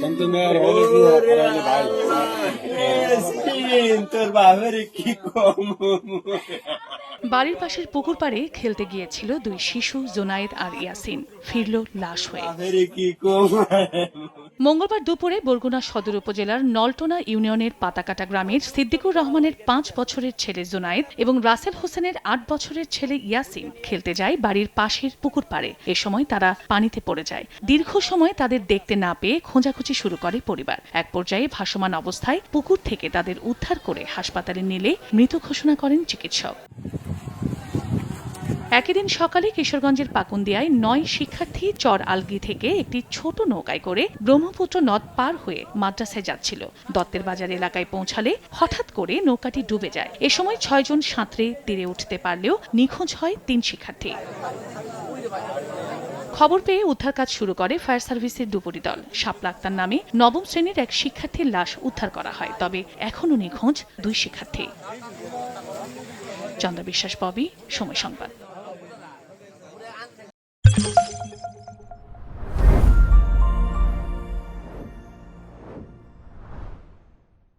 সন্তু মেয়ের হলে কি? ওরা হলে ভাই তোর বাবার কি কম? বাড়ির পাশের পুকুর পাড়ে খেলতে গিয়েছিল দুই শিশু জোনায়েদ আর ইয়াসিন। ফিরল লাশ হয়ে। কি কম? মঙ্গলবার দুপুরে বরগুনা সদর উপজেলার নলটোনা ইউনিয়নের পাতাকাটা গ্রামের সিদ্দিকুর রহমানের পাঁচ বছরের ছেলে জোনায়েদ এবং রাসেল হোসেনের আট বছরের ছেলে ইয়াসিন খেলতে যায় বাড়ির পাশের পুকুর পাড়ে। এ সময় তারা পানিতে পড়ে যায়। দীর্ঘ সময় তাদের দেখতে না পেয়ে খোঁজাখুঁজি শুরু করে পরিবার। এক পর্যায়ে ভাসমান অবস্থায় পুকুর থেকে তাদের উদ্ধার করে হাসপাতালে নিলে মৃত ঘোষণা করেন চিকিৎসক। একই দিন সকালে কিশোরগঞ্জের পাকুন্দিয়ায় নয় শিক্ষার্থী চর আলগি থেকে একটি ছোট নৌকায় করে ব্রহ্মপুত্র নদ পার হয়ে মাদ্রাসায় যাচ্ছিল। দত্তের বাজার এলাকায় পৌঁছালে হঠাৎ করে নৌকাটি ডুবে যায়। এ সময় ছয়জন সাঁতরে তীরে উঠতে পারলেও নিখোঁজ হয় তিন শিক্ষার্থী। খবর পেয়ে উদ্ধার কাজ শুরু করে ফায়ার সার্ভিসের ডুবুরি দল। শাপলা আক্তার নামে নবম শ্রেণির এক শিক্ষার্থীর লাশ উদ্ধার করা হয়, তবে এখনও নিখোঁজ দুই শিক্ষার্থী। চন্দ্র বিশ্বাস ববি, সময় সংবাদ।